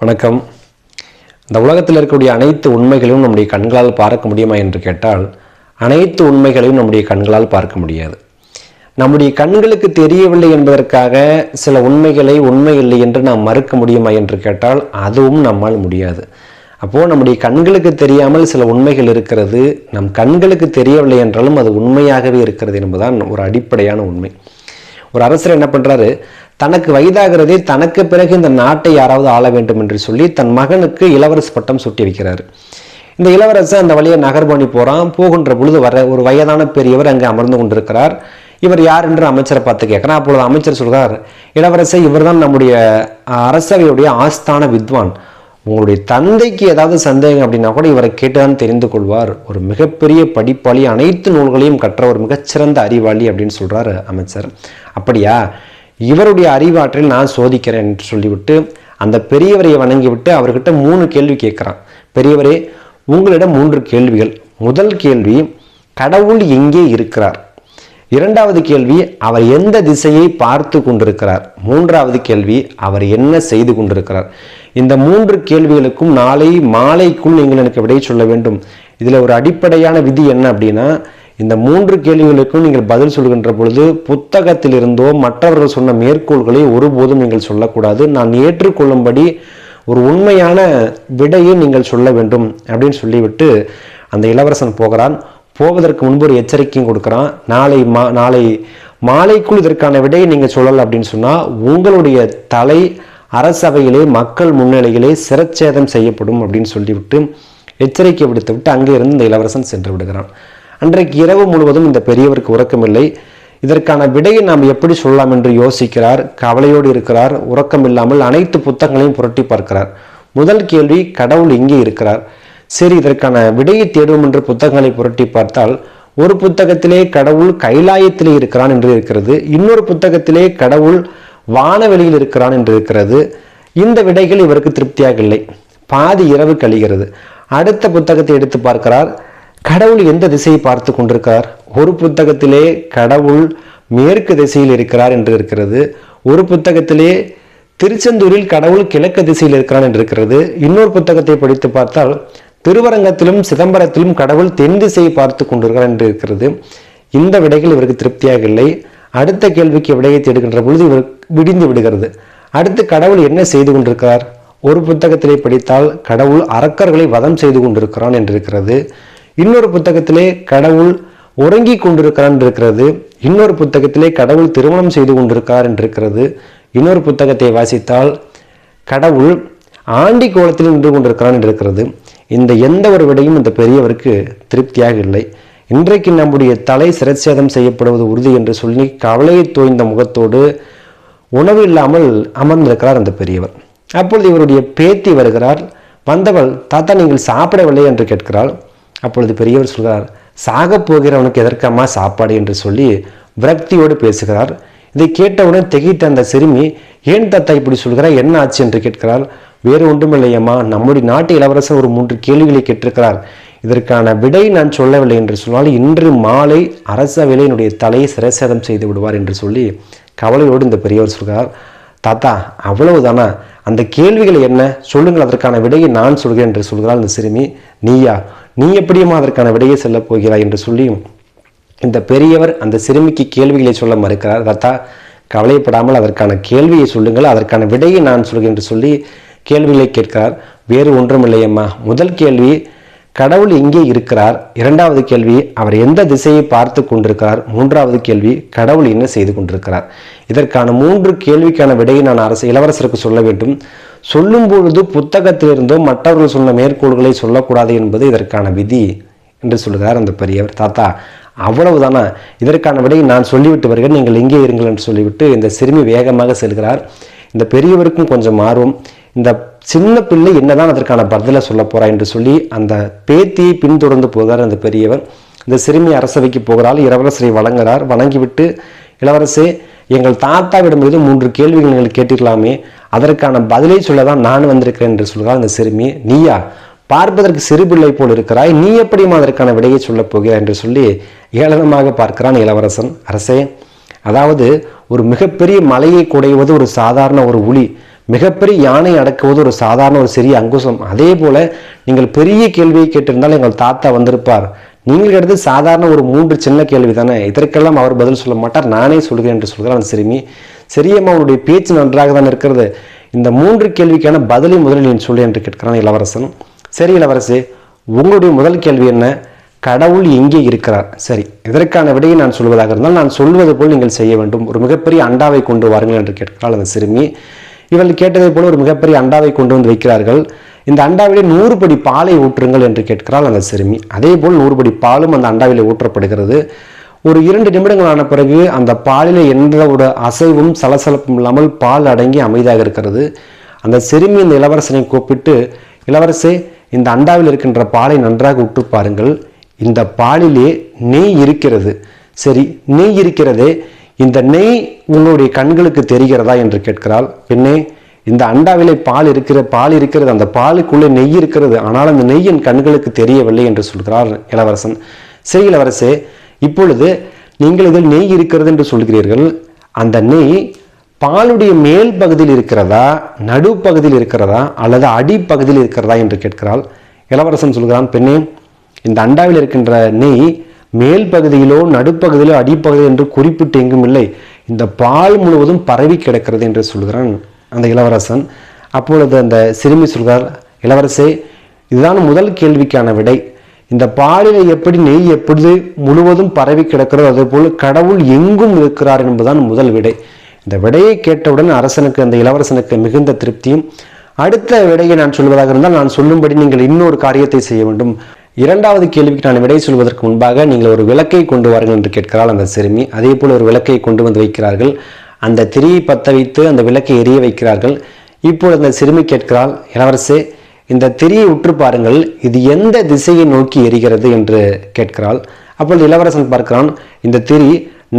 வணக்கம். இந்த உலகத்தில் இருக்கக்கூடிய அனைத்து உண்மைகளையும் நம்முடைய கண்களால் பார்க்க முடியுமா என்று கேட்டால் அனைத்து உண்மைகளையும் நம்முடைய கண்களால் பார்க்க முடியாது. நம்முடைய கண்களுக்கு தெரியவில்லை என்பதற்காக சில உண்மைகளை உண்மை இல்லை என்று நாம் மறுக்க முடியுமா என்று கேட்டால் அதுவும் நம்மால் முடியாது. அப்போது நம்முடைய கண்களுக்கு தெரியாமல் சில உண்மைகள் இருக்கிறது நம் கண்களுக்கு தெரியவில்லை என்றாலும் அது உண்மையாகவே இருக்கிறது என்பதுதான் ஒரு அடிப்படையான உண்மை. ஒரு அரசர் என்ன பண்றாரு தனக்கு வயதாகிறதே தனக்கு பிறகு இந்த நாட்டை யாராவது ஆள வேண்டும் என்று சொல்லி தன் மகனுக்கு இளவரசு பட்டம் சுட்டி வைக்கிறார் இந்த இளவரசன் அந்த வழியை நகர்பாணி போகிறான் போகின்ற பொழுது வர ஒரு வயதான பெரியவர் அங்கே அமர்ந்து கொண்டிருக்கிறார். இவர் யார் என்று அமைச்சரை பார்த்து கேட்குறான் அப்பொழுது அமைச்சர் சொல்கிறார் இளவரசர் இவர்தான் நம்முடைய அரசவையுடைய ஆஸ்தான வித்வான். உங்களுடைய தந்தைக்கு ஏதாவது சந்தேகம் அப்படின்னா கூட இவரை கேட்டுதான் தெரிந்து கொள்வார். ஒரு மிகப்பெரிய படிப்பாளி அனைத்து நூல்களையும் கற்ற ஒரு மிகச்சிறந்த அறிவாளி அப்படின்னு சொல்றாரு அமைச்சர். அப்படியா? இவருடைய அறிவாற்றல் நான் சோதிக்கிறேன் என்று சொல்லிவிட்டு அந்த பெரியவரை வணங்கிவிட்டு அவர்கிட்ட மூணு கேள்வி கேட்குறான். பெரியவரே உங்களிடம் மூன்று கேள்விகள். முதல் கேள்வி கடவுள் எங்கே இருக்கிறார்? இரண்டாவது கேள்வி அவர் எந்த திசையை பார்த்து கொண்டிருக்கிறார்? மூன்றாவது கேள்வி அவர் என்ன செய்து கொண்டிருக்கிறார்? இந்த மூன்று கேள்விகளுக்கும் நாளை மாலைக்குள் நீங்கள் எனக்கு விடை சொல்ல வேண்டும். இதில் ஒரு அடிப்படையான விதி என்ன அப்படின்னா இந்த மூன்று கேள்விகளுக்கும் நீங்கள் பதில் சொல்கின்ற பொழுது புத்தகத்திலிருந்தோ மற்றவர்கள் சொன்ன மேற்கோள்களை ஒருபோதும் நீங்கள் சொல்லக்கூடாது. நான் ஏற்றுக்கொள்ளும்படி ஒரு உண்மையான விடையை நீங்கள் சொல்ல வேண்டும் அப்படின்னு சொல்லிவிட்டு அந்த இளவரசன் போகிறான். போவதற்கு முன்பு ஒரு எச்சரிக்கையும் கொடுக்குறான். நாளை மா நாளை மாலைக்குள் இதற்கான விடையை நீங்கள் சொல்லலை அப்படின்னு சொன்னால் உங்களுடைய தலை அரசவையிலே மக்கள் முன்னிலையிலே சிரச்சேதம் செய்யப்படும் அப்படின்னு சொல்லிவிட்டு எச்சரிக்கை விடுத்து விட்டு அங்கே இருந்து இந்த இளவரசன் சென்று விடுகிறான். அன்றைக்கு இரவு முழுவதும் இந்த பெரியவருக்கு உறக்கமில்லை. இதற்கான விடையை நாம் எப்படி சொல்லலாம் என்று யோசிக்கிறார் கவலையோடு இருக்கிறார் உறக்கம் இல்லாமல் அனைத்து புத்தகங்களையும் புரட்டி பார்க்கிறார். முதல் கேள்வி கடவுள் எங்கே இருக்கிறார். சரி இதற்கான விடையை தேடுவோம் என்று புத்தகங்களை புரட்டி பார்த்தால் ஒரு புத்தகத்திலே கடவுள் கைலாயத்திலே இருக்கிறான் என்று இருக்கிறது இன்னொரு புத்தகத்திலே கடவுள் வானவெளியில் இருக்கிறான் என்று இருக்கிறது. இந்த விடைகள் இவருக்கு திருப்தியாக இல்லை பாதி இரவு கழிகிறது. அடுத்த புத்தகத்தை எடுத்து பார்க்கிறார் கடவுள் எந்த திசையை பார்த்து கொண்டிருக்கிறார்? ஒரு புத்தகத்திலே கடவுள் மேற்கு திசையில் இருக்கிறார் என்று இருக்கிறது. ஒரு புத்தகத்திலே திருச்செந்தூரில் கடவுள் கிழக்கு திசையில் இருக்கிறான் என்று இருக்கிறது. இன்னொரு புத்தகத்தை படித்து பார்த்தால் திருவரங்கத்திலும் சிதம்பரத்திலும் கடவுள் தென் திசையை பார்த்து கொண்டிருக்கிறார் என்று இருக்கிறது. இந்த விடைகள் இவருக்கு திருப்தியாக இல்லை. அடுத்த கேள்விக்கு விடையை தேடுகின்ற பொழுது இவர் விடிந்து விடுகிறது. அடுத்து கடவுள் என்ன செய்து கொண்டிருக்கிறார்? ஒரு புத்தகத்திலே படித்தால் கடவுள் அரக்கர்களை வதம் செய்து கொண்டிருக்கிறான் என்று இருக்கிறது. இன்னொரு புத்தகத்திலே கடவுள் உறங்கி கொண்டிருக்கிறான் இருக்கிறது. இன்னொரு புத்தகத்திலே கடவுள் திருமணம் செய்து கொண்டிருக்கிறார் என்றிருக்கிறது. இன்னொரு புத்தகத்தை வாசித்தால் கடவுள் ஆண்டி கோலத்தில் நின்று கொண்டிருக்கிறான் இருக்கிறது இந்த எந்த ஒரு விடையும் இந்த பெரியவருக்கு திருப்தியாக இல்லை. இன்றைக்கு நம்முடைய தலை சிரச்சேதம் செய்யப்படுவது உறுதி என்று சொல்லி கவலையை தோய்ந்த முகத்தோடு உணவு இல்லாமல் அமர்ந்திருக்கிறார் அந்த பெரியவர். அப்பொழுது இவருடைய பேத்தி வருகிறார். வந்தவள் தாத்தா நீங்கள் சாப்பிடவில்லை என்று கேட்கிறாள். அப்பொழுது பெரியவர் சொல்கிறார் சாகப் போகிறவனுக்கு எதற்கம்மா சாப்பாடு? என்று சொல்லி விரக்தியோடு பேசுகிறார். இதை கேட்டவுடன் திகைத்த அந்த சிறுமி ஏன் தாத்தா இப்படி சொல்கிறார் என்ன ஆச்சு? என்று கேட்கிறார் வேறு ஒன்றுமில்லையம்மா நம்முடைய நாட்டு இளவரசர் ஒரு மூன்று கேள்விகளை கேட்டிருக்கிறார். இதற்கான விடை நான் சொல்லவில்லை என்று சொன்னால் இன்று மாலை அரசவையில் என்னுடைய தலையை சிரசேதம் செய்து விடுவார் என்று சொல்லி கவலையோடு இந்த பெரியவர் சொல்கிறார். தாத்தா அவ்வளவுதானா? அந்த கேள்விகள் என்ன? சொல்லுங்கள் அதற்கான விடையை நான் சொல்கிறேன் என்று சொல்கிறாள் இந்த சிறுமி. நீயா? நீ எப்படியுமா அதற்கான விடையை செல்லப் போகிறாய் என்று சொல்லியும் இந்த பெரியவர் அந்த சிறுமிக்கு கேள்விகளை சொல்ல மறுக்கிறார். தாத்தா கவலைப்படாமல் அதற்கான கேள்வியை சொல்லுங்கள் அதற்கான விடையை நான் சொல்கிறேன் என்று சொல்லி கேள்விகளை கேட்கிறார். வேறு ஒன்றுமில்லையம்மா முதல் கேள்வி கடவுள் எங்கே இருக்கிறார். இரண்டாவது கேள்வி அவர் எந்த திசையை பார்த்து கொண்டிருக்கிறார்? மூன்றாவது கேள்வி கடவுள் என்ன செய்து கொண்டிருக்கிறார்? இதற்கான மூன்று கேள்விக்கான விடையை நான் அரசு இளவரசருக்கு சொல்ல வேண்டும். சொல்லும் பொழுது புத்தகத்திலிருந்தோ மற்றவர்கள் சொன்ன மேற்கோள்களை சொல்லக்கூடாது என்பது இதற்கான விதி என்று சொல்கிறார் அந்த பெரியவர். தாத்தா அவ்வளவுதானா? இதற்கான விடையை நான் சொல்லிவிட்டு வருகிறேன். நீங்கள் எங்கே இருங்கள் என்று சொல்லிவிட்டு இந்த சிறுமி வேகமாக செல்கிறார். இந்த பெரியவருக்கும் கொஞ்சம் ஆர்வம். இந்த சின்ன பிள்ளை என்னதான் அதற்கான பதிலை சொல்ல போறா என்று சொல்லி அந்த பேத்தியை பின்தொடர்ந்து போகிறார் அந்த பெரியவர். இந்த சிறுமி அரசவைக்கு போகிறாள். இளவரசரை வழங்குகிறார். வணங்கிவிட்டு இளவரசே எங்கள் தாத்தாவிடம் இருந்து மூன்று கேள்விகள் நீங்கள் கேட்டிருக்கலாமே அதற்கான பதிலை சொல்ல தான் நான் வந்திருக்கிறேன் என்று சொல்கிறார் அந்த சிறுமி. நீயா பார்ப்பதற்கு சிறுபிள்ளை போல் இருக்கிறாய். நீ எப்படியும் அதற்கான விடையை சொல்லப் போகிறாய் என்று சொல்லி ஏளனமாக பார்க்கிறான் இளவரசன். அரசே அதாவது ஒரு மிகப்பெரிய மலையை குடைவது ஒரு சாதாரண ஒரு உளி மிகப்பெரிய யானை அடக்குவது ஒரு சாதாரண ஒரு சிறிய அங்குசம். அதே போல நீங்கள் பெரிய கேள்வியை கேட்டிருந்தால் எங்கள் தாத்தா வந்திருப்பார். நீங்கள் எடுத்து சாதாரண ஒரு மூன்று சின்ன கேள்வி தானே இதற்கெல்லாம் அவர் பதில் சொல்ல மாட்டார். நானே சொல்கிறேன் என்று சொல்கிறார் அந்த சிறுமி. சரியம்மா அவருடைய பேச்சு நன்றாக தான் இருக்கிறது. இந்த மூன்று கேள்விக்கான பதிலை முதலில் நீ சொல்லு என்று கேட்கிறான் இளவரசன். சரி இளவரசு உங்களுடைய முதல் கேள்வி என்ன? கடவுள் எங்கே இருக்கிறார்? சரி இதற்கான விடையை நான் சொல்வதாக இருந்தால் நான் சொல்வது போல் நீங்கள் செய்ய வேண்டும். ஒரு மிகப்பெரிய அண்டாவை கொண்டு வாருங்கள் என்று கேட்கிறாள் அந்த சிறுமி. இவள் கேட்டதை போல ஒரு மிகப்பெரிய அண்டாவை கொண்டு வந்து வைக்கிறார்கள். இந்த அண்டாவிலே நூறு படி பாலை ஊற்றுங்கள் என்று கேட்கிறாள் அந்த சிறுமி. அதே போல் நூறு படி பாலும் அந்த அண்டாவிலே ஊற்றப்படுகிறது. ஒரு இரண்டு நிமிடங்கள் ஆன பிறகு அந்த பாலில் எந்த ஒரு அசைவும் சலசலப்பும் இல்லாமல் பால் அடங்கி அமைதியாக இருக்கிறது. அந்த சிறுமி இந்த இளவரசனை கூப்பிட்டு இளவரசே இந்த அண்டாவில் இருக்கின்ற பாலை நன்றாக உற்று பாருங்கள். இந்த பாலிலே நெய் இருக்கிறது. சரி நெய் இருக்கிறதே. இந்த நெய் உன்னுடைய கண்களுக்கு தெரிகிறதா? என்று கேட்கிறாள். பின்னே இந்த அண்டாவிலே பால் இருக்கிற பால் இருக்கிறது. அந்த பாலுக்குள்ளே நெய் இருக்கிறது. ஆனால் அந்த நெய் என் கண்களுக்கு தெரியவில்லை என்று சொல்கிறார் இளவரசன். சரி இளவரசே இப்பொழுது நீங்கள் இதில் நெய் இருக்கிறது என்று சொல்கிறீர்கள். அந்த நெய் பாலுடைய மேல் பகுதியில் இருக்கிறதா நடுப்பகுதியில் இருக்கிறதா அல்லது அடிப்பகுதியில் இருக்கிறதா என்று கேட்கிறாள். இளவரசன் சொல்கிறான் பெண்ணே இந்த அண்டாவில் இருக்கின்ற நெய் மேல் பகுதியிலோ நடுப்பகுதியிலோ அடிப்பகுதியில் என்று குறிப்பிட்டு எங்கும் இல்லை. இந்த பால் முழுவதும் பரவி கிடக்கிறது என்று சொல்கிறான் அந்த இளவரசன். அப்பொழுது அந்த சிறுமி சொல்கிறார் இளவரசே இதுதான் முதல் கேள்விக்கான விடை. இந்த பாலில எப்படி நெய் எப்படி முழுவதும் பரவி கிடக்கிறதோ அதே போல் கடவுள் எங்கும் இருக்கிறார் என்பதுதான் முதல் விடை. இந்த விடையை கேட்டவுடன் அரசனுக்கு அந்த இளவரசனுக்கு மிகுந்த திருப்தியும். அடுத்த விடையை நான் சொல்வதாக இருந்தால் நான் சொல்லும்படி நீங்கள் இன்னொரு காரியத்தை செய்ய வேண்டும். இரண்டாவது கேள்விக்கு நான் விடை சொல்வதற்கு முன்பாக நீங்கள் ஒரு விளக்கை கொண்டு வாருங்கள் என்று கேட்கிறாள் அந்த சிறுமி. அதே போல் ஒரு விளக்கை கொண்டு வந்து வைக்கிறார்கள். அந்த திரியை பத்த வைத்து அந்த விளக்கை எரிய வைக்கிறார்கள். இப்போது அந்த சிறுமி கேட்கிறாள் இளவரசே இந்த திரியை உற்று பாருங்கள் இது எந்த திசையை நோக்கி எரிகிறது என்று கேட்கிறாள். அப்பொழுது இளவரசன் பார்க்கிறான் இந்த திரி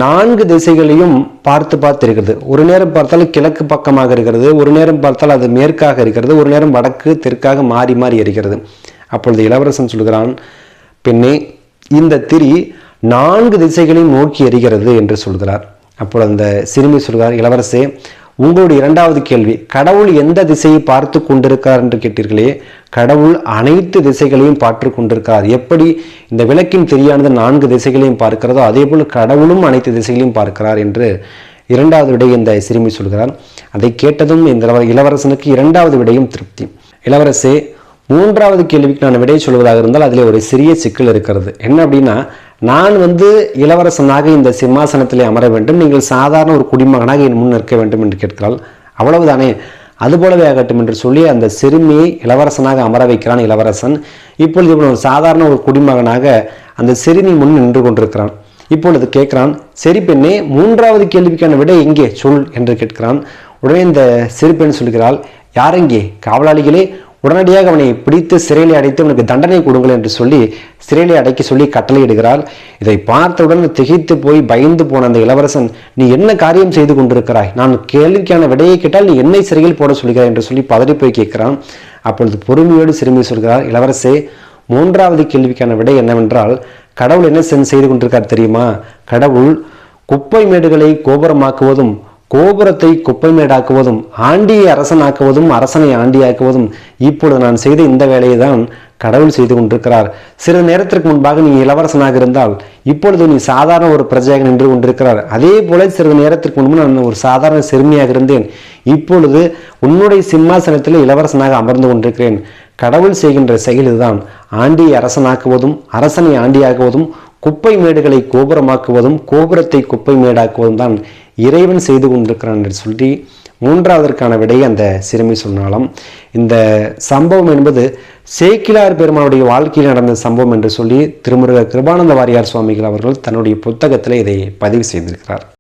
நான்கு திசைகளையும் பார்த்து பார்த்து இருக்கிறது ஒரு நேரம் பார்த்தால் கிழக்கு பக்கமாக இருக்கிறது ஒரு நேரம் பார்த்தால் அது மேற்காக இருக்கிறது ஒரு நேரம் வடக்கு தெற்காக மாறி மாறி எரிகிறது. அப்பொழுது இளவரசன் சொல்கிறான் பெண்ணே இந்த திரி நான்கு திசைகளையும் நோக்கி எரிகிறது என்று சொல்கிறார். அப்பொழுது அந்த சிறுமி சொல்கிறார் இளவரசே உங்களுடைய இரண்டாவது கேள்வி கடவுள் எந்த திசையை பார்த்து கொண்டிருக்கிறார் என்று கேட்டீர்களே கடவுள் அனைத்து திசைகளையும் பார்த்து கொண்டிருக்கிறார். எப்படி இந்த விளக்கின் தெரியானது நான்கு திசைகளையும் பார்க்கிறதோ அதே போல் கடவுளும் அனைத்து திசைகளையும் பார்க்கிறார் என்று இரண்டாவது விடை இந்த சிறுமி சொல்கிறார். அதை கேட்டதும் இந்த இளவரசனுக்கு இரண்டாவது விடையும் திருப்தி. இளவரசே மூன்றாவது கேள்விக்கு நான் விடை சொல்வதாக இருந்தால் அதில் ஒரு சிறிய சிக்கல் இருக்கிறது. என்ன அப்படின்னா நான் வந்து இளவரசனாக இந்த சிம்மாசனத்திலே அமர வேண்டும். நீங்கள் சாதாரண ஒரு குடிமகனாக என் முன் நிற்க வேண்டும் என்று கேட்கிறாள். அவ்வளவுதானே? அதுபோலவே ஆகட்டும் என்று சொல்லி அந்த சிறுமியை இளவரசனாக அமர வைக்கிறான் இளவரசன். இப்பொழுது இவன் ஒரு சாதாரண ஒரு குடிமகனாக அந்த சிறுமி முன் நின்று கொண்டிருக்கிறான். இப்பொழுது கேட்கிறான் சரி பெண்ணே மூன்றாவது கேள்விக்கான விட எங்கே? சொல் என்று கேட்கிறான். உடனே இந்த சிறு பெண் சொல்கிறாள் யாரெங்கே காவலாளிகளே உடனடியாக அவனை பிடித்து சிறையில் அடைத்து அவனுக்கு தண்டனை கொடுங்கள் என்று சொல்லி சிறையில் அடைக்க சொல்லி கட்டளையிடுகிறாள். இதை பார்த்தவுடன் திகைத்து போய் பயந்து போன அந்த இளவரசன் நீ என்ன காரியம் செய்து கொண்டிருக்கிறாய்? நான் கேள்விக்கான விடையை கேட்டால் நீ என்னை சிறையில் போட சொல்கிறாய்? என்று சொல்லி பதறி போய் கேட்கிறான். அப்பொழுது பொறுமையோடு சிறுமி சொல்கிறார் இளவரசே மூன்றாவது கேள்விக்கான விடை என்னவென்றால் கடவுள் என்ன செய்து கொண்டிருக்கார் தெரியுமா? கடவுள் குப்பை மேடுகளை கோபுரமாக்குவதும் கோபுரத்தை குப்பை மேடாக்குவதும் ஆண்டியை அரசனாக்குவதும் அரசனை ஆண்டியாக்குவதும் இப்பொழுது நான் செய்த இந்த வேலையை தான் கடவுள் செய்து கொண்டிருக்கிறார். சிறு நேரத்திற்கு முன்பாக நீ இளவரசனாக இருந்தால் இப்பொழுது நீ சாதாரண ஒரு பிரஜையாக நின்று கொண்டிருக்கிறார். அதே போல சிறிது நேரத்திற்கு முன்பு நான் ஒரு சாதாரண சிறுமியாக இருந்தேன். இப்பொழுது உன்னுடைய சிம்மாசனத்தில் இளவரசனாக அமர்ந்து கொண்டிருக்கிறேன். கடவுள் செய்கின்ற செயல் இதுதான். ஆண்டியை அரசனாக்குவதும் அரசனை ஆண்டியாக்குவதும் குப்பை மேடுகளை கோபுரமாக்குவதும் கோபுரத்தை குப்பை மேடாக்குவதும் தான். இறைவன் செய்து கொண்டிருக்கிறான் என்று சொல்லி மூன்றாவதற்கான விடை அந்த சிறுமி சொன்னாலும் இந்த சம்பவம் என்பது சேக்கிலார் பெருமானுடைய வாழ்க்கையில் நடந்த சம்பவம் என்று சொல்லி திருமுருக கிருபானந்த வாரியார் சுவாமிகள் அவர்கள் தன்னுடைய புத்தகத்தில் இதை பதிவு செய்திருக்கிறார்.